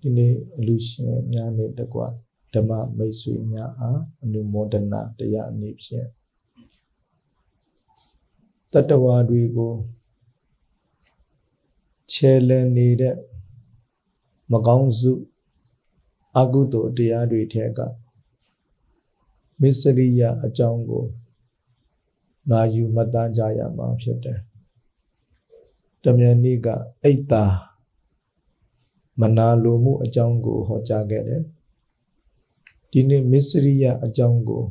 ဒီနေ့အလူရှင်များနဲ့တကွဓမ္မမိတ်ဆွေများအားအနုမောဒနာတရားအနေဖြင့်တတ္တဝါတွေကိုခြေလည်နေတဲ့မကောင်းစုအကုသိုလ်တရားတွေထဲကမစ္စရိယအကြောင်းကိုနာယူမှတ်သားကြရမှာဖြစ်တယ်။တမန်နေ့ကအိတ်တာ မနာလိုမှုအကြောင်းကိုဟောကြားခဲ့တယ်။ဒီနေ့မစ္စရိယအကြောင်းကို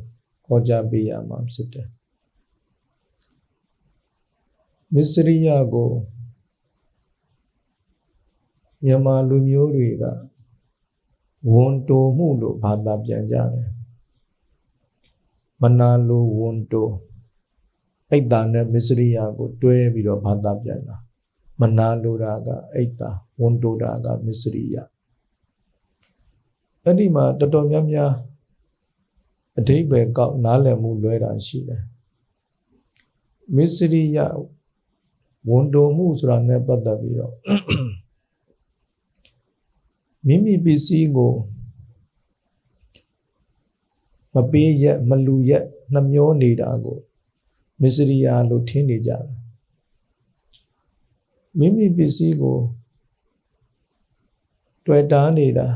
ဟောကြားပေးရမှာဖြစ်တယ်။မစ္စရိယကိုမြန်မာလူမျိုးတွေကဝန်တိုမှုလို့ဘာသာပြန်ကြတယ်။မနာလိုဝန်တိုအိတ်တာနဲ့မစ္စရိယကိုတွဲပြီးတော့ဘာသာပြန်တာ မနာလိုတာကအိတ်တာဝန်တိုတာကမစ္စရိယအဲ့ဒီမှာတော်တော်များများအဓိပ္ပာယ်ကောက်နားလည်မှုလွဲတာရှိတယ်မစ္စရိယဝန်တိုမှုဆိုတာနဲ့ပတ်သက်ပြီးတော့မိမိပစ္စည်းကိုမပေးရက်မလူရက်နှမျောနေတာကိုမစ္စရိယာလို့ထင်နေကြတယ် မိမိပစ္စည်းကိုတွေ့တာနေတာ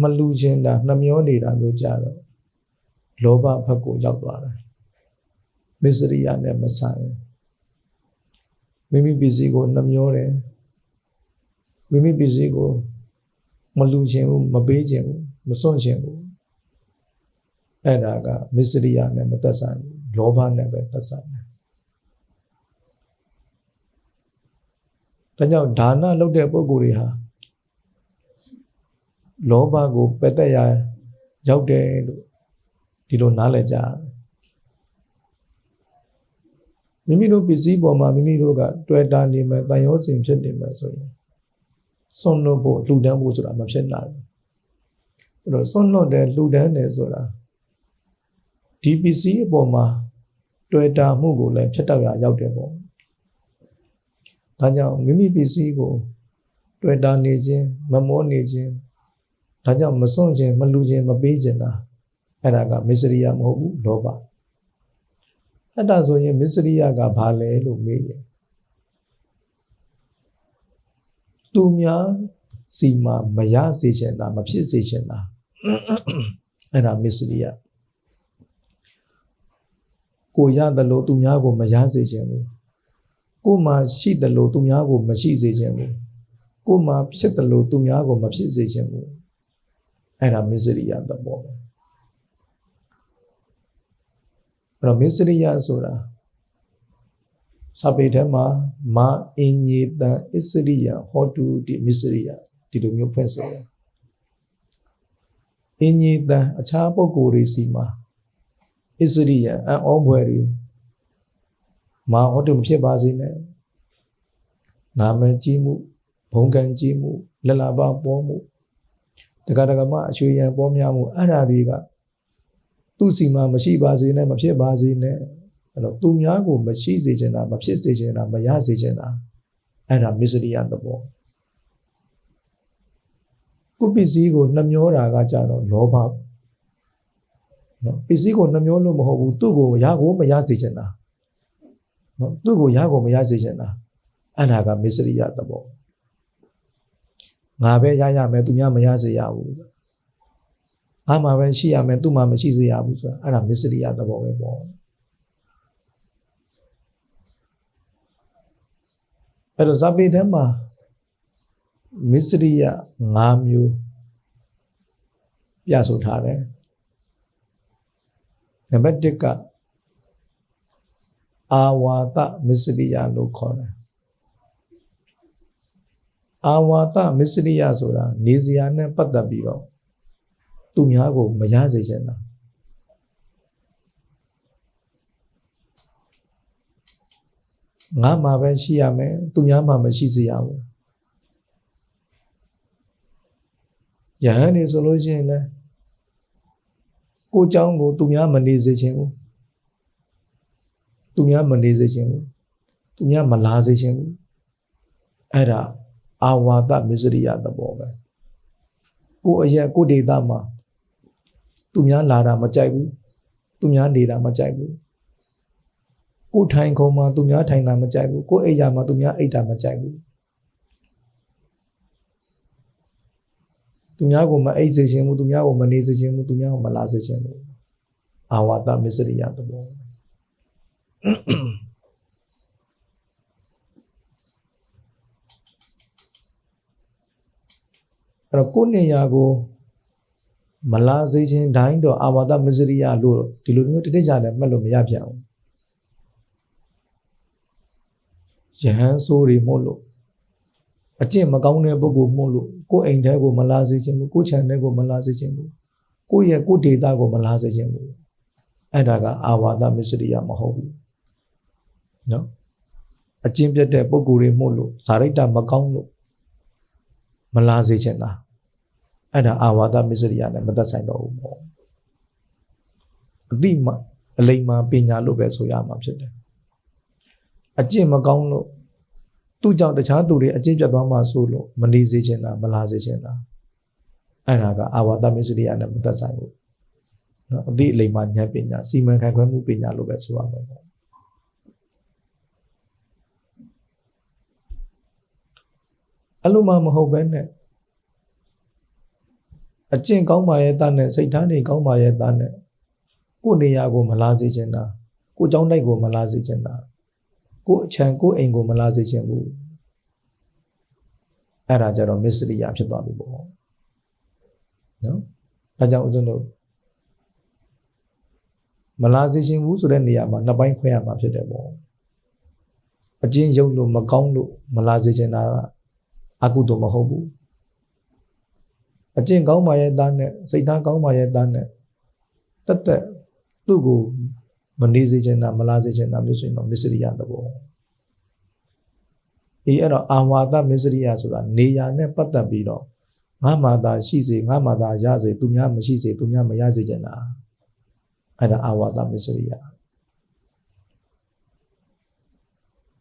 မလူချင်းတာနှမျောနေတာမျိုးကြတော့လောဘဘက်ကိုရောက်သွားတယ်မစ္စရိယာနဲ့မဆိုင်မိမိပစ္စည်းကိုနှမျောတယ်မိမိပစ္စည်းကိုမလူချင်းဘူးမပေးချင်းဘူးမစွန့်ချင်းဘူးအဲ့ဒါကမစ္စရိယနဲ့မသက်ဆိုင်ဘူးလောဘနဲ့ပဲသက်ဆိုင်တယ် ဒါကြောင့်ဒါနလုပ်တဲ့ပုဂ္ဂိုလ်တွေဟာလောဘကိုပယ်သက်ရရောက်တယ်လို့ဒီလိုနားလည်ကြတယ်မိမိတို့ပစ္စည်းပေါ်မှာမိမိတို့ကတွေ့တာနေမယ်တန်ရောစဉ်ဖြစ်နေမယ်ဆိုရင်စွန့်လွတ်ဖို့လှူဒန်းဖို့ဆိုတာမဖြစ်နိုင်ဘူးအဲ့တော့စွန့်လွတ်တယ်လှူဒန်းတယ်ဆိုတာဒီပစ္စည်းအပေါ်မှာတွေ့တာမှုကိုလည်းဖြစ်တော့ရရောက်တယ်ပေါ့ ဒါကြောင့်မိမိပစ္စည်းကို တွေ့တာနေခြင်းမမောနေခြင်းဒါကြောင့်မစွန့်ခြင်းမလူခြင်းမပေးခြင်းတာအဲ့ဒါကမစ္စရိယမဟုတ်ဘူးလောဘအဲ့ဒါဆိုရင်မစ္စရိယကဘာလဲလို့မေးရင်သူများစီမှာမရစေချင်တာမဖြစ်စေချင်တာအဲ့ဒါမစ္စရိယကိုရတယ်လို့သူများကိုမရစေချင်ဘူး ကိုမှရှိတယ်လို့သူများကိုမရှိစေချင်ဘူးကိုမှဖြစ်တယ်လို့သူများကိုမဖြစ်စေချင်ဘူးအဲ့ဒါမစ္စရိယသဘောပဲအဲ့တော့မစ္စရိယဆိုတာစာပေထဲမှာမာအင်ညေတံအစ္စရိယဟောတုဒီမစ္စရိယဒီလိုမျိုးဖွင့်ဆိုတယ်အင်ညေတံအခြားပုဂ္ဂိုလ်တွေစီမှာအစ္စရိယအံ့ဩဖွယ်တွေ မာဟောတုမဖြစ်ပါစေနဲ့နာမည်ကြီးမှုဘုံကံကြီးမှုလက်လာပါပေါ်မှုတက္ကရာမအရွှေရန်ပေါ်များမှုအဲ့ဓာတွေကသူ့စီမှာမရှိပါစေနဲ့မဖြစ်ပါစေနဲ့အဲ့တော့သူများကိုမရှိစေချင်တာမဖြစ်စေချင်တာမရစေချင်တာအဲ့ဒါမစ္စရိယသဘောကိုပစ္စည်းကိုနှမျောတာကကြတော့လောဘနော်ပစ္စည်းကိုနှမျောလို့မဟုတ်ဘူးသူ့ကိုရကိုမရစေချင်တာ နော်သူ့ကိုရကိုမရစေချင်တာအဲ့ဒါကမစ္စရိယသဘောငါပဲရရမယ်သူများမရစေရဘူးငါမှပဲရှိရမယ်သူမှမရှိစေရဘူးဆိုတာအဲ့ဒါမစ္စရိယသဘောပဲပေါ့အဲ့တော့ဇပိထဲမှာမစ္စရိယ၅မျိုးပြဆိုထားတယ်နံပါတ်1က အာဝါဒမစ္စရိယလို့ခေါ်တယ်အာဝါဒမစ္စရိယဆိုတာနေစရာနဲ့ပတ်သက်ပြီးတော့သူများကိုမရစေချင်တာငါမှပဲရှိရမယ်သူများမှမရှိစေရဘူးယဟန်နေဆိုလို့ရှိရင်လည်းကိုเจ้าကိုသူများမနေစေချင်ဘူး သူများမနေစေချင်ဘူးသူများမလာစေချင်ဘူးအဲ့ဒါအာဝါဒမစ္စရိယသဘောပဲကိုအရက်ကိုဒေတာမှာသူများလာတာမကြိုက်ဘူးသူများနေတာမကြိုက်ဘူးကိုထိုင်ခုံမှာသူများထိုင်တာမကြိုက်ဘူးကိုအိပ်ရာမှာသူများအိပ်တာမကြိုက်ဘူးသူများကိုမအိပ်စေခြင်းဘူးသူများကိုမနေစေခြင်းဘူးသူများကိုမလာစေခြင်းဘူးအာဝါဒမစ္စရိယသဘော အဲ့တော့ကိုယ်နေရာကိုမလာစေခြင်းတိုင်းတော့အာဝါဒမစ္စရိယလို့ဒီလိုမျိုးတတိယနဲ့မှတ်လို့မရပြန်ဘူးယဟန်ဆိုးတွေမို့လို့အကျင့်မကောင်းတဲ့ပုဂ္ဂိုလ်မို့လို့ကိုယ်အိမ်ထဲကိုမလာစေခြင်းဘူးကိုယ်ခြံထဲကိုမလာစေခြင်းဘူးကိုယ့်ရဲ့ကိုယ်ဒေတာကိုမလာစေခြင်းဘူးအဲ့ဒါကအာဝါဒမစ္စရိယမဟုတ်ဘူး နော်အကျင့်ပြတ်တဲ့ပုဂ္ဂိုလ်တွေမို့လို့ဇာရိတ္တမကောင်းလို့မလာစေခြင်းလားအဲ့ဒါအာဝါဒမစ္စရိယနဲ့မသက်ဆိုင်တော့ဘူးပေါ့အတိမအလိမ္မာပညာလို့ပဲဆိုရမှာဖြစ်တယ်အကျင့်မကောင်းလို့သူ့ကြောင့်တခြားသူတွေအကျင့်ပြတ်သွားမှဆိုလို့မနေစေချင်တာမလာစေချင်တာအဲ့ဒါကအာဝါဒမစ္စရိယနဲ့မသက်ဆိုင်ဘူးနော်အတိအလိမ္မာဉာဏ်ပညာစီမံခန့်ခွဲမှုပညာလို့ပဲဆိုရမှာပေါ့ အဲ့လိုမှမဟုတ်ပဲနဲ့အကျင့်ကောင်းပါရဲ့သားနဲ့စိတ်ထားနေကောင်းပါရဲ့သားနဲ့ကိုယ်နေရာကိုမလာစေချင်တာကိုယ်เจ้าတိုက်ကိုမလာစေချင်တာကိုယ်အချံကိုယ်အိမ်ကိုမလာစေချင်ဘူးအဲ့ဒါကြတော့မစ္စရိယဖြစ်သွားပြီပေါ့နော်ဒါကြောင့်ဦးဇင်းတို့မလာစေချင်ဘူးဆိုတဲ့နေရာမှာနှစ်ပိုင်းခွဲရမှာဖြစ်တယ်ပေါ့အကျဉ်းရုပ်လို့မကောင်းလို့မလာစေချင်တာက အကုသို့မဟုတ်ဘူးအကျင့်ကောင်းပါရဲ့သားနဲ့စိတ်ထားကောင်းပါရဲ့သားနဲ့တက်တက်သူ့ကိုမနေစေချင်တာမလာစေချင်တာမျိုးဆိုရင်တော့မစ္စရိယသဘောအေးအဲ့တော့အာဝါဒမစ္စရိယဆိုတာနေရာနဲ့ပတ်သက်ပြီးတော့ငါမှသာရှိစေငါမှသာရစေသူများမရှိစေသူများမရစေချင်တာအဲ့ဒါအာဝါဒမစ္စရိယ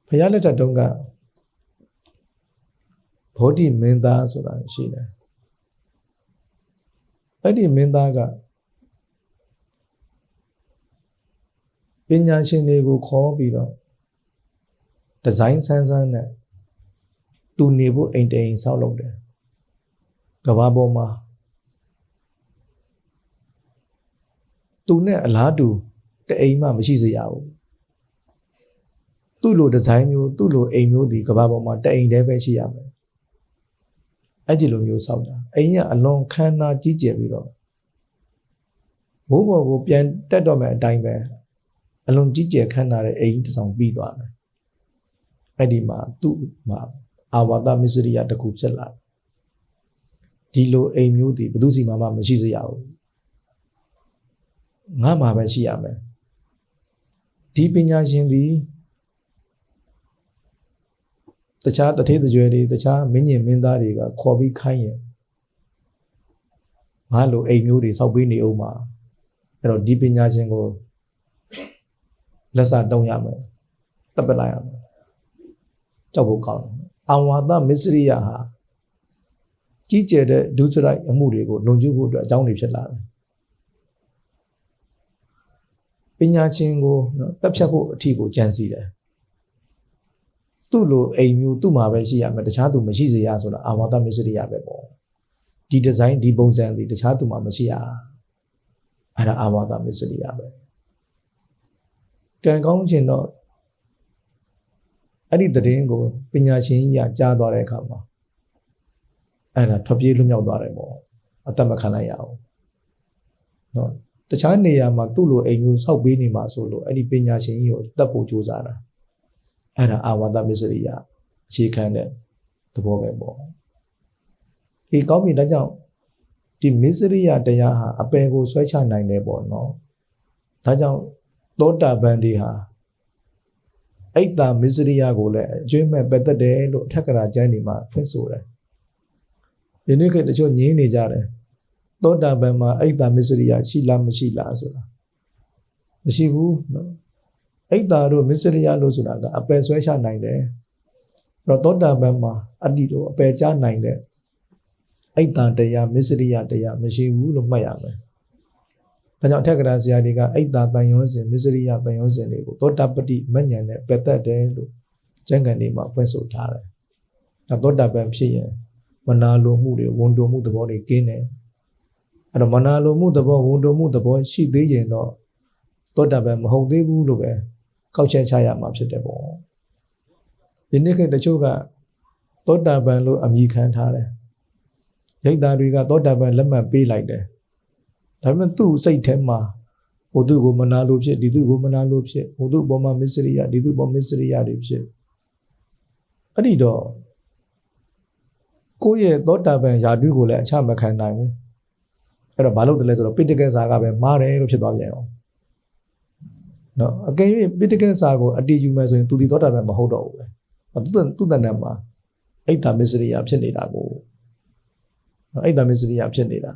ဘုရားလက်ထက်တုန်းက ဘောဓိမင်းသားဆိုတာရှိတယ်အဲ့ဒီမင်းသားကပညာရှင်တွေကိုခေါ်ပြီးတော့ဒီဇိုင်းဆန်းဆန်းနဲ့သူနေဖို့အိမ်တိန်ဆောက်လုပ်တယ်ကဘာပေါ်မှာသူနဲ့အလားတူတအိမ်မှမရှိစေရဘူးသူ့လိုဒီဇိုင်းမျိုးသူ့လိုအိမ်မျိုးဒီကဘာပေါ်မှာတအိမ်တည်းပဲရှိရမယ် အဲ့ဒီလိုမျိုးစောက်တာအိမ်ကအလွန်ခမ်းနားကြီးကျယ်ပြီးတော့မိုးပေါ်ကိုပြန်တက်တော့မယ်အတိုင်းပဲအလွန်ကြီးကျယ်ခမ်းနားတဲ့အိမ်တစ်ဆောင်ပြီးသွားတယ်အဲ့ဒီမှာသူ့မှာအာဝါဒမစ္စရိယတစ်ခုဖြစ်လာဒီလိုအိမ်မျိုးဒီဘယ်သူစီမှမမရှိစေရဘူးငါမှာပဲရှိရမယ်ဒီပညာရှင်ဒီ တခြားတထေးတကြွယ်တွေတခြားမင်းညင်မင်းသားတွေကခေါ်ပြီးခိုင်းရင်ငါလိုအိမ်မျိုးတွေစောက်ပေးနေအောင်ပါအဲ့တော့ဒီပညာရှင်ကိုလက်စာတုံးရမယ်တပ်ပလိုက်ရမယ်ကြောက်ဖို့ကောင်းတယ်အဝါဒမစ္စရိယဟာကြီးကျယ်တဲ့ဒုစရိုက်အမှုတွေကိုလုံခြုံဖို့အတွက်အကြောင်းတွေဖြစ်လာတယ်ပညာရှင်ကိုနော်တက်ဖြတ်ဖို့အထီကိုကြံစီတယ် သူ့လိုအိမ်မျိုးသူ့မှာပဲရှိရမယ်တခြားသူမရှိစေရဆိုတာအာဝါဒမစ္စရိယပဲပေါ့ဒီဒီဇိုင်းဒီပုံစံတွေတခြားသူမှာမရှိရအဲ့ဒါအာဝါဒမစ္စရိယပဲကံကောင်းခြင်းတော့အဲ့ဒီသတင်းကိုပညာရှင်ကြီးကကြားသွားတဲ့အခါမှာအဲ့ဒါထွက်ပြေးလွတ်မြောက်သွားတယ်ပေါ့အသက်မခံနိုင်ရအောင်နော်တခြားနေရာမှာသူ့လိုအိမ်မျိုးဆောက်ပေးနေမှာဆိုလို့အဲ့ဒီပညာရှင်ကြီးကိုတတ်ဖို့ကြိုးစားတာ အဲ့ဒါအာဝါဒမစ္စရိယအခြေခံတဲ့သဘောပဲပေါ့ဒီကောင်းပြီဒါကြောင့်ဒီမစ္စရိယတရားဟာအပယ်ကိုဆွဲချနိုင်တယ်ပေါ့နော်ဒါကြောင့်သောတာပန်တွေဟာအိတ်တာမစ္စရိယကိုလည်းအကျွေးမဲ့ပက်သက်တယ်လို့အထက်ကရာကျမ်းဒီမှာဖွင့်ဆိုတယ်ဒီနေ့ခေတ်တချို့ငြင်းနေကြတယ်သောတာပန်မှာအိတ်တာမစ္စရိယရှိလားမရှိလားဆိုတာမရှိဘူးနော် အိတ်တာတို့မစ္စရိယလို့ဆိုတာကအပယ်ဆွဲချနိုင်တယ်အဲ့တော့သောတာပန်မှာအတ္တိတို့အပယ်ချနိုင်တဲ့အိတ်တန်တရားမစ္စရိယတရားမရှိဘူးလို့မှတ်ရမယ်။ဒါကြောင့်အထက်ကရာဆရာတွေကအိတ်တာတန်ရောစဉ်မစ္စရိယတန်ရောစဉ်တွေကိုသောတာပတိမဉ္ဇဉ်နဲ့ပယ်တတ်တယ်လို့ကျမ်းဂန်တွေမှာဖွင့်ဆိုထားတယ်။ဒါသောတာပန်ဖြစ်ရင်မနာလိုမှုတွေဝန်တုံမှုသဘောတွေကင်းတယ်။အဲ့တော့မနာလိုမှုသဘောဝန်တုံမှုသဘောရှိသေးရင်တော့သောတာပန်မဟုတ်သေးဘူးလို့ပဲ ကောက်ချက်ချရမှာဖြစ်တယ်ပေါ့။ဒီနေ့ခေတ်တချို့ကသောတာပန်လို့အမည်ခံထားတယ်။ရိတ်သားတွေကသောတာပန်လက်မှတ်ပေးလိုက်တယ်။ဒါပေမဲ့သူ့စိတ်ထဲမှာဟိုသူကိုမနာလို့ဖြစ်ဒီသူကိုမနာလို့ဖြစ်ဟိုသူပေါ်မှာမစ္စရိယဒီသူပေါ်မစ္စရိယတွေဖြစ်အဲ့ဒီတော့ကိုယ့်ရဲ့သောတာပန်ယာတုကိုလည်းအချမခံနိုင်ဘူးအဲ့တော့ဘာလို့တလဲဆိုတော့ပိဋကစာကပဲမားတယ်လို့ဖြစ်သွားပြန်အောင် နော်အကယ်၍ပိဋကစာကိုအတည်ယူမယ်ဆိုရင်သူဒီသောတာပန်မဟုတ်တော့ဘူးပဲသူသူတန်တန်မှာအိတ်တာမစ္စရိယဖြစ်နေတာကိုနော်အိတ်တာမစ္စရိယဖြစ်နေတာ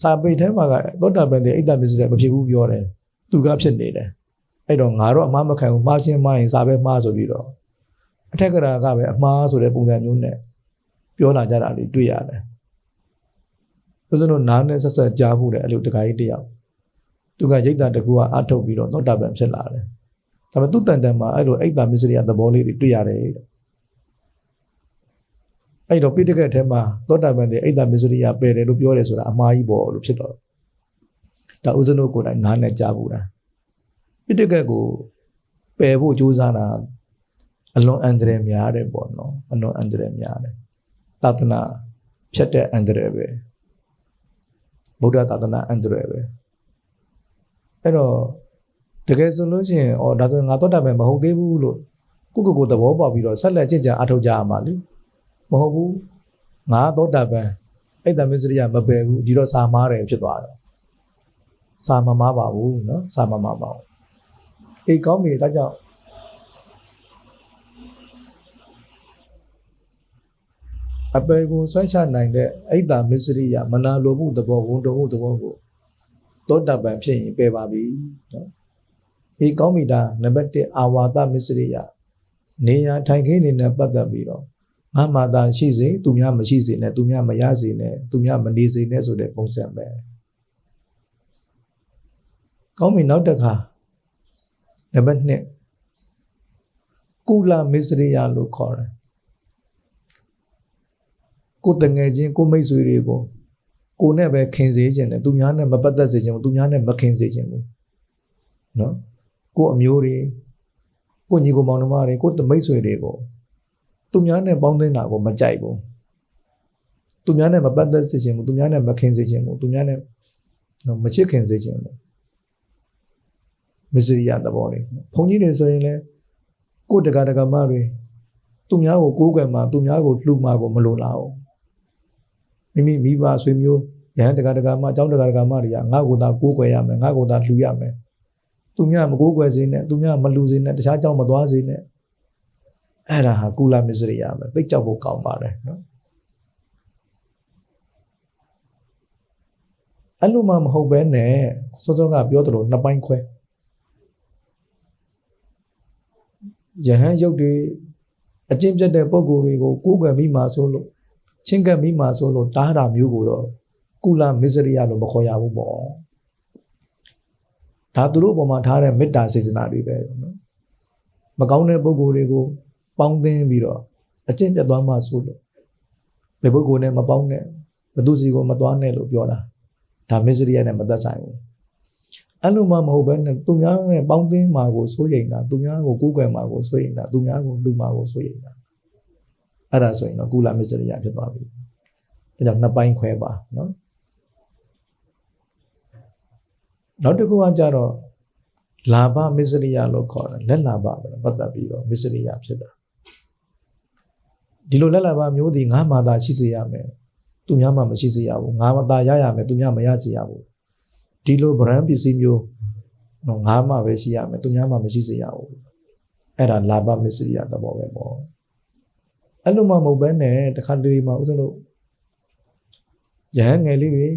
စာပေထဲမှာကသောတာပန်တဲ့အိတ်တာမစ္စရိယမဖြစ်ဘူးပြောတယ်သူကဖြစ်နေတယ်အဲ့တော့ငါတော့အမှားမခံဘူးမှားချင်းမှားရင်စာပဲမှားဆိုပြီးတော့အထက်ကရာကပဲအမှားဆိုတဲ့ပုံစံမျိုးနဲ့ပြောလာကြတာလေးတွေ့ရတယ်။ဦးဇင်းတို့နားနဲ့ဆက်ဆက်ကြားမှုတဲ့အဲ့လိုတခါကြီးတယောက် သူကရိတ်တာတကူကအထုတ်ပြီးတော့သောတာပန်ဖြစ်လာတယ်။ဒါပေမဲ့သူ့တန်တန်မှာအဲ့လိုအိတ်တာမစ္စရိယသဘောလေးတွေတွေ့ရတယ်တဲ့။အဲ့တော့ပိဋကတ်ထဲမှာသောတာပန်တဲ့အိတ်တာမစ္စရိယပယ်တယ်လို့ပြောတယ်ဆိုတာအမှားကြီးပေါ့လို့ဖြစ်တော့ဒါဦးဇင်းတို့ကိုယ်တိုင်နားနဲ့ကြားဘူးတာပိဋကတ်ကိုပယ်ဖို့ကြိုးစားတာအလွန်အန္တရာယ်များတယ်ပေါ့နော်အလွန်အန္တရာယ်များတယ်သာသနာဖြတ်တဲ့အန္တရာယ်ပဲဗုဒ္ဓသာသနာအန္တရာယ်ပဲ အဲ့တော့တကယ်ဆိုလို့ရှိရင်ဩဒါဆိုရင်ငါတော့တာပဲမဟုတ်သေးဘူးလို့ကိုကိုကိုသဘောပေါက်ပြီးတော့ဆက်လက်ကြင်ကြံအထောက်ကြရမှာလေမဟုတ်ဘူးငါတော့တာပဲအဲ့တမစ္စရိယမပယ်ဘူးဒီတော့စာမားတယ်ဖြစ်သွားတော့စာမမားပါဘူးเนาะစာမမားပါဘူးအေးကောင်းပြီဒါကြောင့်အပေကိုဆွဲချနိုင်တဲ့အိတ်တာမစ္စရိယမနာလိုမှုသဘောဝန်တုံမှုသဘောကို သောတာပန်ဖြစ်ရင်ပယ်ပါပြီနော်ဒီကောင်းမီတာနံပါတ်1အာဝါဒမစ္စရိယနေရထိုင်ခင်းနေနဲ့ပတ်သက်ပြီးတော့ငါမာတာရှိစေသူများမရှိစေနဲ့သူများမရစေနဲ့သူများမနေစေနဲ့ဆိုတဲ့ပုံစံပဲကောင်းပြီနောက်တစ်ခါနံပါတ်2ကုလမစ္စရိယလို့ခေါ်တယ်ကိုတငယ်ချင်းကိုမိတ်ဆွေတွေကို ကိုနဲ့ပဲခင်စေခြင်းတယ်သူများနဲ့မပတ်သက်စေခြင်းဘူးသူများနဲ့မခင်စေခြင်းဘူးနော်ကိုအမျိုးတွေကိုညီကိုမောင်နှမတွေကိုမိတ်ဆွေတွေကိုသူများနဲ့ပေါင်းသင်းတာကိုမကြိုက်ဘူးသူများနဲ့မပတ်သက်စေခြင်းဘူးသူများနဲ့မခင်စေခြင်းဘူးသူများနဲ့နော်မချစ်ခင်စေခြင်းဘူးမစ္စရိယသဘောတွေဘုန်းကြီးတွေဆိုရင်လည်းကိုတက္ကတက္ကမတွေသူများကိုကိုးကွယ်မှာသူများကိုလှူမှာကိုမလိုလားဘူး မိမိမိဘဆွေမျိုးရဟန်းတက္ကတက္ကမအကြောင်းတက္ကတက္ကမတွေကငါ့ကိုသာကိုးကွယ်ရမယ်ငါ့ကိုသာလှူရမယ်သူများမကိုးကွယ်စေနဲ့သူများမလှူစေနဲ့တခြားကြောင့်မသွားစေနဲ့အဲ့ဒါဟာကုလမစ္စရိယပဲသိကြောက်ဖို့ကောင်းပါတယ်နော်အဲ့လိုမှမဟုတ်ဘဲနဲ့စောစောကပြောသလိုနှစ်ပိုင်းခွဲယဟန်ရုပ်တွေအကျင့်ပြတ်တဲ့ပုံကိုယ်တွေကိုကိုးကွယ်မိမှာဆိုလို့ ချင်းကပ်မိမှာဆိုလို့တားတာမျိုးကိုတော့ကုလမစ္စရိယလို့မခေါ်ရဘူးပေါ့ဒါသူတို့ပေါ်မှာထားတဲ့မေတ္တာစေစနာတွေပဲနော်မကောင်းတဲ့ပုံကိုယ်တွေကိုပေါင်းသင်းပြီးတော့အကျင့်ပြတ်သွားမှဆိုလို့ဘယ်ပုဂ္ဂိုလ်နဲ့မပေါင်းနဲ့ဘသူစီကိုမသွားနဲ့လို့ပြောတာဒါမစ္စရိယနဲ့မသက်ဆိုင်ဘူးအဲ့လိုမှမဟုတ်ဘဲနဲ့သူများနဲ့ပေါင်းသင်းမှာကိုစိုးရိမ်တာသူများကိုကိုးကွယ်မှာကိုစိုးရိမ်တာသူများကိုလူမှာကိုစိုးရိမ်တာ အဲ့ဒါဆိုရင်တော့ကုလမစ္စရိယဖြစ်သွားပြီဒါကြောင့်နှစ်ပိုင်းခွဲပါနော်နောက်တစ်ခုကကြတော့လာဘမစ္စရိယလို့ခေါ်တယ်လက်လာဘပဲပတ်သက်ပြီးတော့မစ္စရိယဖြစ်တာဒီလိုလက်လာဘမျိုးဒီငါမှသာရှိစေရမယ်သူများမှမရှိစေရဘူးငါမှသာရရမယ်သူများမရစေရဘူးဒီလို brand ပစ္စည်းမျိုးတော့ငါမှပဲရှိရမယ်သူများမှမရှိစေရဘူးအဲ့ဒါလာဘမစ္စရိယသဘောပဲပေါ့ အဲ့လိုမှမဟုတ်ဘဲနဲ့တခါတလေမှဥစ္စာလို့ရဟန်းငယ်လေးတွေ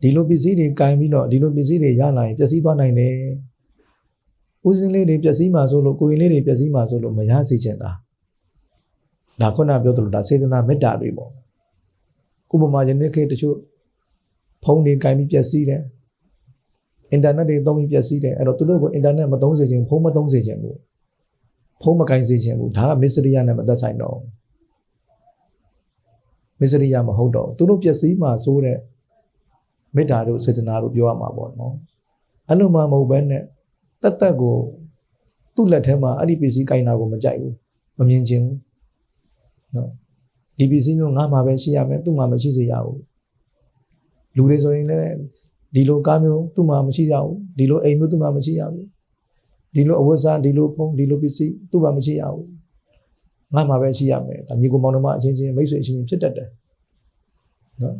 ဒီလိုပစ္စည်းတွေကင်ပြီးတော့ဒီလိုပစ္စည်းတွေရလာရင်ပျက်စီးသွားနိုင်တယ်ဦးစင်းလေးတွေပျက်စီးမှာဆိုလို့ကိုရင်လေးတွေပျက်စီးမှာဆိုလို့မရစေချင်တာဒါခုနပြောသလိုဒါစေတနာမေတ္တာတွေပေါ့ဥပမာယနေ့ခေတ်တချို့ဖုန်းတွေကင်ပြီးပျက်စီးတယ်အင်တာနက်တွေသုံးပြီးပျက်စီးတယ်အဲ့တော့သူတို့ကိုအင်တာနက်မသုံးစေချင်ဖုန်းမသုံးစေချင်ဘူး ဖုန်းမကင်စေချင်ဘူးဒါကမစ္စရိယနဲ့မသက်ဆိုင်တော့ဘူးမစ္စရိယမဟုတ်တော့ဘူးသူတို့ပျက်စီးမှာဆိုတဲ့မေတ္တာတို့စေတနာတို့ပြောရမှာပေါ့နော်အဲ့လိုမှမဟုတ်ဘဲနဲ့တက်တက်ကိုသူ့လက်ထဲမှာအဲ့ဒီပစ္စည်းကင်တာကိုမကြိုက်ဘူးမမြင်ချင်ဘူးနော်ဒီပစ္စည်းမျိုးငါမှပဲရှိရမယ်သူ့မှာမရှိစေရဘူးလူတွေဆိုရင်လည်းဒီလိုကားမျိုးသူ့မှာမရှိရဘူးဒီလိုအိမ်မျိုးသူ့မှာမရှိရဘူး ဒီလိုအဝတ်စားဒီလိုဖုန်းဒီလိုပစ္စည်းသူ့မှာမရှိရဘူးငါမှပဲရှိရမယ်ဒါညီကိုမောင်နှမအချင်းချင်းမိတ်ဆွေအချင်းချင်းဖြစ်တတ်တယ်နော်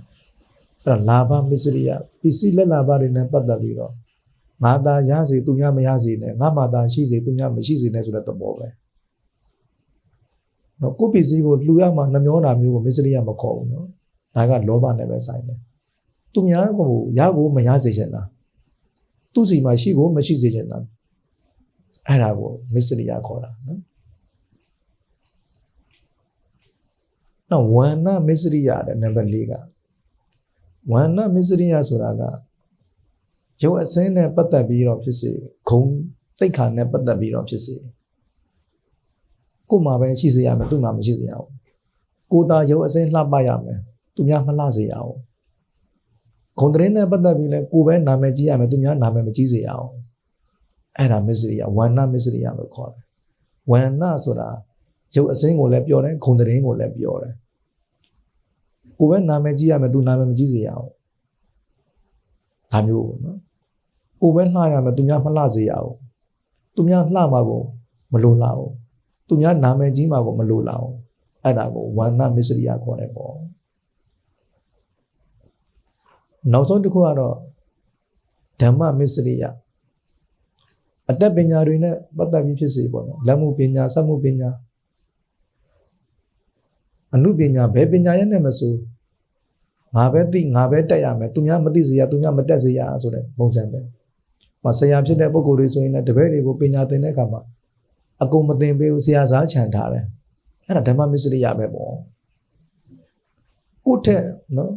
အဲ့ဒါလာဘမစ္စရိယပစ္စည်းလက်လာဘတွေနဲ့ပတ်သက်ပြီးတော့ငါသာရစေသူများမရစေနဲ့ငါမှသာရှိစေသူများမရှိစေနဲ့ဆိုတဲ့သဘောပဲနော်ကိုယ့်ပစ္စည်းကိုလှူရမှနှမျောတာမျိုးကိုမစ္စရိယမခေါ်ဘူးနော်ဒါကလောဘနဲ့ပဲဆိုင်တယ်သူများကိုရကိုမရစေချင်တာသူ့စီမှာရှိကိုမရှိစေချင်တာ အဲ့ဒါကိုမစ္စရိယခေါ်တာနော်နော်ဝန္နမစ္စရိယတဲ့နံပါတ်၄ကဝန္နမစ္စရိယဆိုတာကရုပ်အစင်းနဲ့ပတ်သက်ပြီးတော့ဖြစ်စေဂုံတိတ်ခါနဲ့ပတ်သက်ပြီးတော့ဖြစ်စေကို့မှာပဲရှိစေရမယ်သူ့မှာမရှိစေရဘူးကိုသာရုပ်အစင်းလှပရမယ်သူများမလှစေရအောင်ဂုံတရင်နဲ့ပတ်သက်ပြီးလဲကိုပဲနာမည်ကြီးရမယ်သူများနာမည်မကြီးစေရအောင် အဲ့ဒါမစ္စရိယဝန္နမစ္စရိယလို့ခေါ်တယ်ဝန္နဆိုတာရုပ်အစင်းကိုလည်းပြောတယ်ဂုံတရင်ကိုလည်းပြောတယ်ကိုပဲနာမည်ကြီးရမယ်သူနာမည်မကြီးစေရအောင်ဒါမျိုးပေါ့နော်ကိုပဲလှရမယ်သူများမလှစေရအောင်သူများလှမှာကိုမလိုလားဘူးသူများနာမည်ကြီးမှာကိုမလိုလားဘူးအဲ့ဒါကိုဝန္နမစ္စရိယခေါ်တယ်ပေါ့နောက်ဆုံးတစ်ခုကတော့ဓမ္မမစ္စရိယ အတ္တပညာတွေနဲ့ပတ်သက်ပြီးဖြစ်စေပေါ့နော်လက်မှုပညာစက်မှုပညာအနုပညာဘယ်ပညာရဲ့နဲ့မဆိုငါပဲသိငါပဲတက်ရမယ်သူများမသိစေရသူများမတက်စေရဆိုတဲ့ပုံစံပဲ။မဆရာဖြစ်တဲ့ပုဂ္ဂိုလ်တွေဆိုရင်လည်းတပည့်တွေကိုပညာသင်တဲ့အခါမှာအကုန်မသင်ပေးဘူးဆရာစားခြံထားတယ်။အဲ့ဒါဓမ္မမစ္စရိယပဲပေါ့။ကိုယ့်ထက်နော်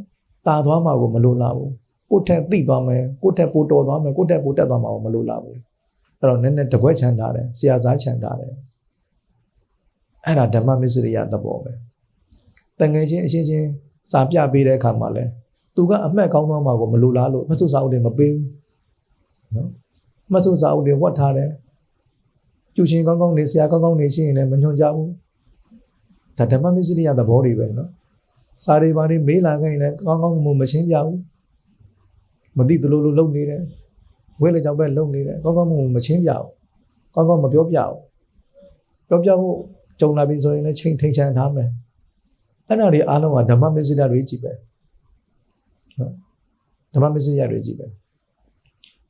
တာသွားမှာကိုမလိုလားဘူး။ကိုယ့်ထက်သိသွားမယ်ကိုယ့်ထက်ပိုတော်သွားမယ်ကိုယ့်ထက်ပိုတက်သွားမှာကိုမလိုလားဘူး။ အဲ့တော့နည်းနည်းတပွဲခြံထားတယ်ဆရာစားခြံထားတယ်။အဲ့ဒါဓမ္မမစ္စရိယသဘောပဲ။တန်ငယ်ချင်းအချင်းချင်းစာပြပေးတဲ့အခါမှာလဲသူကအမှတ်ကောင်းသွားမှာကိုမလိုလားလို့မဆုစာအုပ်တွေမပေးဘူးနော်မဆုစာအုပ်တွေဝတ်ထားတယ်ကျူရှင်ကောင်းကောင်းနေဆရာကောင်းကောင်းနေရှင်းရင်လည်းမညွန်ကြဘူးဒါဓမ္မမစ္စရိယသဘောတွေပဲနော်စာတွေပါနေမေးလာခဲ့ရင်လည်းကောင်းကောင်းမမရှင်းပြဘူးမသိသလိုလိုလုပ်နေတယ် ဝဲလေကြောင့်ပဲလုပ်နေတယ်ကောင်းကောင်းမမရှင်းပြဘူးကောင်းကောင်းမပြောပြဘူးပြောပြဖို့ကြုံလာပြီဆိုရင်လည်းချိန်ထိန်ချန်ထားမယ်အဲ့ဒါတွေအားလုံးကဓမ္မမစ္စရိယတွေကြီးပဲနော်ဓမ္မမစ္စရိယတွေကြီးပဲ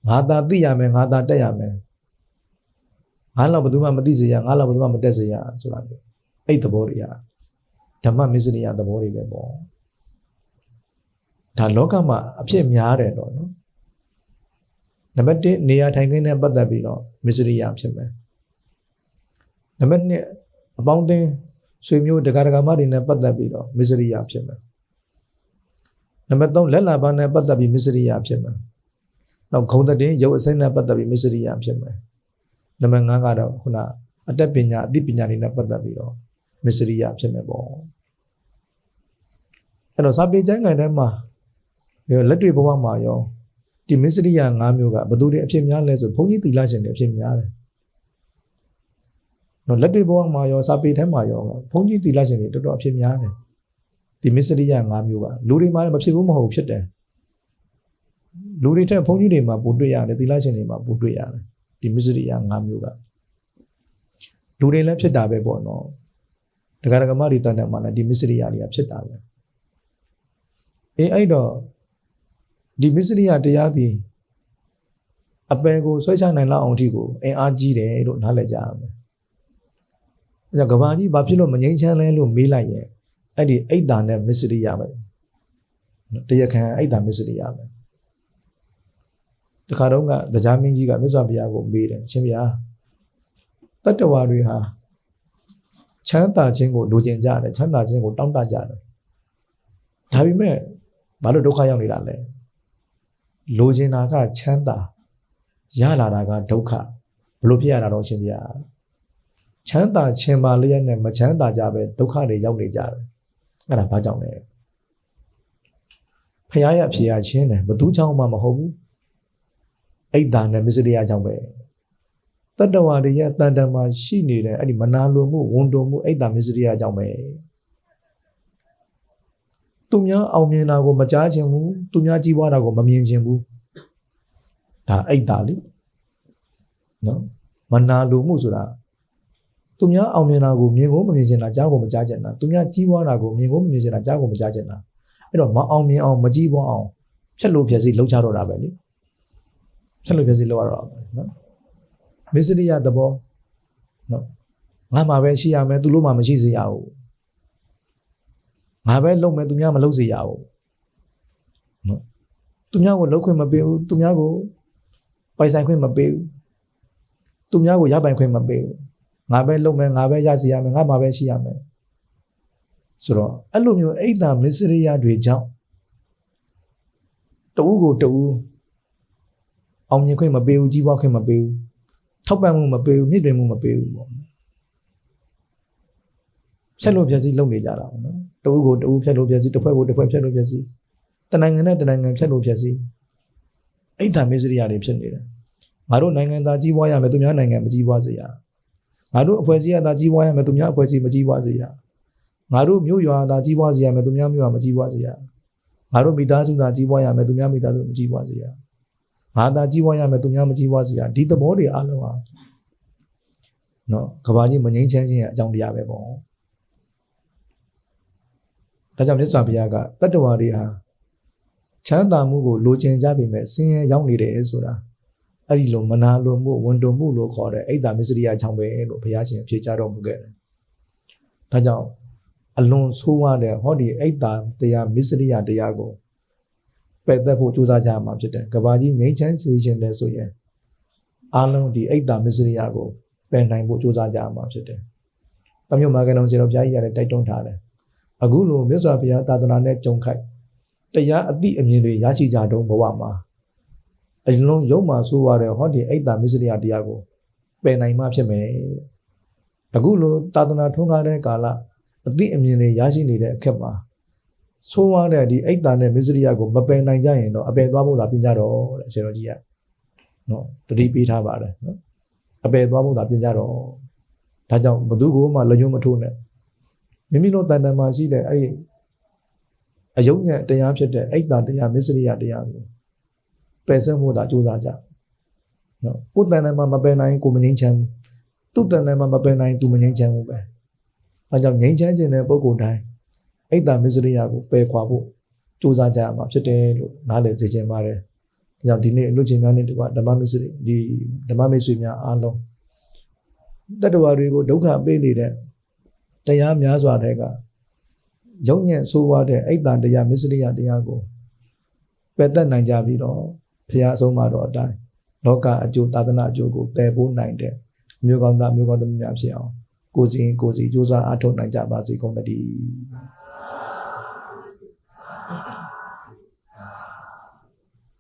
ငါသာသိရမယ်ငါသာတက်ရမယ်ငါလောက်ဘယ်သူမှမသိစေရငါလောက်ဘယ်သူမှမတက်စေရဆိုတာလေအဲ့သဘောတွေကဓမ္မမစ္စရိယသဘောတွေပဲပေါ့ဒါလောကမှာအဖြစ်များတယ်တော့နော် နံပါတ်1နေရာထိုင်ခင်းနဲ့ပတ်သက်ပြီးတော့မစ္စရိယဖြစ်မယ်နံပါတ်2အပေါင်းအသင်းဆွေမျိုးတက္ကရာမတွေနဲ့ပတ်သက်ပြီးတော့မစ္စရိယဖြစ်မယ်နံပါတ်3လက်လာပန်းနဲ့ပတ်သက်ပြီးမစ္စရိယဖြစ်မယ်နောက်ဂုံတည်ရုပ်အစိမ့်နဲ့ပတ်သက်ပြီးမစ္စရိယဖြစ်မယ်နံပါတ်5ကတော့ခုနအတတ်ပညာအသိပညာတွေနဲ့ပတ်သက်ပြီးတော့မစ္စရိယဖြစ်မယ်ပေါ့အဲ့တော့စာပေကျမ်းဂန်ထဲမှာလက်တွေ့ဘဝမှာရော ဒီမစ္စရိယ၅မျိုးကဘယ်သူတွေအဖြစ်များလဲဆိုဘုန်းကြီးသီလရှင်တွေအဖြစ်များတယ်နော်လက်တွေ့ဘဝမှာရောစာပေထဲမှာရောဘုန်းကြီးသီလရှင်တွေတော်တော်အဖြစ်များတယ်ဒီမစ္စရိယ၅မျိုးကလူတွေမှာလည်းမဖြစ်ဘူးမဟုတ်ဖြစ်တယ်လူတွေထက်ဘုန်းကြီးတွေမှာပိုတွေ့ရတယ်သီလရှင်တွေမှာပိုတွေ့ရတယ်ဒီမစ္စရိယ၅မျိုးကလူတွေလည်းဖြစ်တာပဲပေါ့နော်ဒကာဒကမတွေတန်တယ်မှာလည်းဒီမစ္စရိယတွေကဖြစ်တာပဲအေးအဲ့တော့ ဒီမစ္စရိယတရားပြီးအပယ်ကိုဆွဲချနိုင်လောက်အောင်အထိကိုအင်အားကြီးတယ်လို့နားလည်ကြရမယ်။အဲကြောင့်ကဘာကြီးဘာဖြစ်လို့မငြိမ်းချမ်းလဲလို့မေးလိုက်ရင်အဲ့ဒီအိတ်တာနဲ့မစ္စရိယပဲ။တရားခံအိတ်တာမစ္စရိယပဲ။တခါတော့ကတရားမင်းကြီးကမြတ်စွာဘုရားကိုမေးတယ်အရှင်ဘုရားတတ္တဝါတွေဟာချမ်းသာခြင်းကိုလိုချင်ကြတယ်ချမ်းသာခြင်းကိုတောင်းတကြတယ်ဒါပေမဲ့ဘာလို့ဒုက္ခရောက်နေတာလဲ လိုချင်တာကချမ်းသာရလာတာကဒုက္ခဘလို့ဖြစ်ရတာတော့ရှင်ဗျာချမ်းသာခြင်းပါလျက်နဲ့မချမ်းသာကြပဲဒုက္ခတွေရောက်နေကြတယ်အဲ့ဒါဘာကြောင့်လဲဖရာရအဖြေရချင်းတယ်ဘသူကြောင့်မှမဟုတ်ဘူးအိတ်တာနဲ့မစ္စရိယကြောင့်ပဲတတ္တဝါတွေရဲ့တန်တန်မှာရှိနေတဲ့အဲ့ဒီမနာလိုမှုဝန်တုံမှုအိတ်တာမစ္စရိယကြောင့်ပဲ သူများအောင်မြင်တာကိုမကြားချင်ဘူးသူများကြီးပွားတာကိုမမြင်ချင်ဘူးဒါအိတ်တာလေနော်မနာလိုမှုဆိုတာသူများအောင်မြင်တာကိုမြင်ကိုမမြင်ချင်တာကြားကိုမကြားချင်တာသူများကြီးပွားတာကိုမြင်ကိုမမြင်ချင်တာကြားကိုမကြားချင်တာအဲ့တော့မအောင်မြင်အောင်မကြီးပွားအောင်ဖြတ်လို့ဖြတ်စီလှုပ်ချတော့တာပဲလေဖြတ်လို့ဖြတ်စီလှုပ်ရတော့ပဲနော်မစ္စရိယသဘောနော်ငါမှပဲရှိရမယ်သူလို့မှမရှိစေရဘူး ငါပဲလုံမယ်သူများမလုံစေရဘူးနော်သူများကိုလှုပ်ခွင့်မပေးဘူးသူများကိုပိုင်ဆိုင်ခွင့်မပေးဘူးသူများကိုရပိုင်ခွင့်မပေးဘူးငါပဲလုံမယ်ငါပဲရစီရမယ်ငါမှပဲရှိရမယ်ဆိုတော့အဲ့လိုမျိုးအိတ်တာမစ္စရိယတွေကြောင့်တဦးကိုတဦးအောင်မြင်ခွင့်မပေးဘူးကြီးပွားခွင့်မပေးဘူးထောက်ပံ့မှုမပေးဘူးမြင့်တင်မှုမပေးဘူးပေါ့ဖြတ်လို့ဖြတ်စီလုပ်နေကြတာပေါ့နော် တဦးကိုတဦးဖြတ်လို့ဖြတ်စီတစ်ဖွဲ့ကိုတစ်ဖွဲ့ဖြတ်လို့ဖြတ်စီတနိုင်ငံနဲ့တနိုင်ငံဖြတ်လို့ဖြတ်စီအိတ်တာမစ္စရိယတွေဖြစ်နေတယ်ငါတို့နိုင်ငံသားကြီးပွားရမယ်သူများနိုင်ငံမကြီးပွားစေရငါတို့အဖွဲ့အစည်းအသာကြီးပွားရမယ်သူများအဖွဲ့အစည်းမကြီးပွားစေရငါတို့မြို့ရွာသာကြီးပွားစေရမယ်သူများမြို့ရွာမကြီးပွားစေရငါတို့မိသားစုသာကြီးပွားရမယ်သူများမိသားစုမကြီးပွားစေရငါသာကြီးပွားရမယ်သူများမကြီးပွားစေရဒီသဘောတွေအားလုံးဟာနော်ကဘာကြီးမငိမ့်ချမ်းခြင်းရဲ့အကြောင်းတရားပဲပေါ့ ဒါကြောင့်မြတ်စွာဘုရားကတတ္တဝါတွေဟာချမ်းသာမှုကိုလိုချင်ကြပေမဲ့ဆင်းရဲရောက်နေတယ်ဆိုတာအဲ့ဒီလိုမနာလိုမှုဝန်တုံမှုလို့ခေါ်တဲ့အိတ်တာမစ္စရိယချောင်းပဲလို့ဘုရားရှင်ဖြေကြားတော်မူခဲ့တယ်။ဒါကြောင့်အလွန်ဆိုးဝါးတဲ့ဟောဒီအိတ်တာတရားမစ္စရိယတရားကိုပယ်သက်ဖို့ကြိုးစားကြမှာဖြစ်တယ်။ကဘာကြီးငြိမ်းချမ်းစေခြင်းလဲဆိုရင်အားလုံးဒီအိတ်တာမစ္စရိယကိုပယ်နိုင်ဖို့ကြိုးစားကြမှာဖြစ်တယ်။အမျိုးမာကနောင်ရှင်တော်ဘုရားကြီးကလည်းတိုက်တွန်းထားတယ်။ အခုလိုမြတ်စွာဘုရားသာသနာနဲ့ကြုံခိုက်တရားအတိအမြင်တွေရရှိကြတော့ဘဝမှာအလုံးရုံမှဆိုးရတဲ့ဟောဒီအိတ်တာမစ္စရိယတရားကိုပယ်နိုင်မှဖြစ်မယ်အခုလိုသာသနာထွန်းကားတဲ့ကာလအသိအမြင်တွေရရှိနေတဲ့အခက်မှာဆိုးရတဲ့ဒီအိတ်တာနဲ့မစ္စရိယကိုမပယ်နိုင်ကြရင်တော့အပယ်သွားဖို့သာပြင်ကြတော့တဲ့ဆရာတော်ကြီးကနော်တတိပေးထားပါတယ်နော်အပယ်သွားဖို့သာပြင်ကြတော့ဒါကြောင့်ဘသူကိုမှလက်ညှိုးမထိုးနဲ့ မိမိတို့တန်တန်မှာရှိတဲ့အဲ့ဒီအယုံညံ့တရားဖြစ်တဲ့အိတ်တာတရားမစ္စရိယတရားကိုပယ်ဆင်းဖို့သာကြိုးစားကြနော်ကိုယ်တန်တန်မှာမပယ်နိုင်ကိုမငြိမ်းချမ်းဘူးသူ့တန်တန်မှာမပယ်နိုင်သူမငြိမ်းချမ်းဘူးပဲအဲကြောင့်ငြိမ်းချမ်းခြင်းတဲ့ပုဂ္ဂိုလ်တိုင်းအိတ်တာမစ္စရိယကိုပယ်ခွာဖို့ကြိုးစားကြရမှာဖြစ်တယ်လို့နားလည်စေချင်ပါတယ်ဒါကြောင့်ဒီနေ့လူချင်းများနဲ့ဒီကဓမ္မမစ္စရိဒီဓမ္မမိတ်ဆွေများအားလုံးတတ္တဝါတွေကိုဒုက္ခပေးနေတဲ့ တရားများစွာတဲ့ကရုံညံ့ဆိုးွားတဲ့အိတ်တန်တရားမစ္စရိယတရားကိုပယ်သက်နိုင်ကြပြီးတော့ဖရာအဆုံးမတော်အတိုင်းလောကအကျိုးသာသနာအကျိုးကိုတည်ဖို့နိုင်တဲ့မျိုးကောင်းသားမျိုးကောင်းသမီးများဖြစ်အောင်ကိုစီကိုစီစူးစမ်းအားထုတ်နိုင်ကြပါစေကုန်သတည်း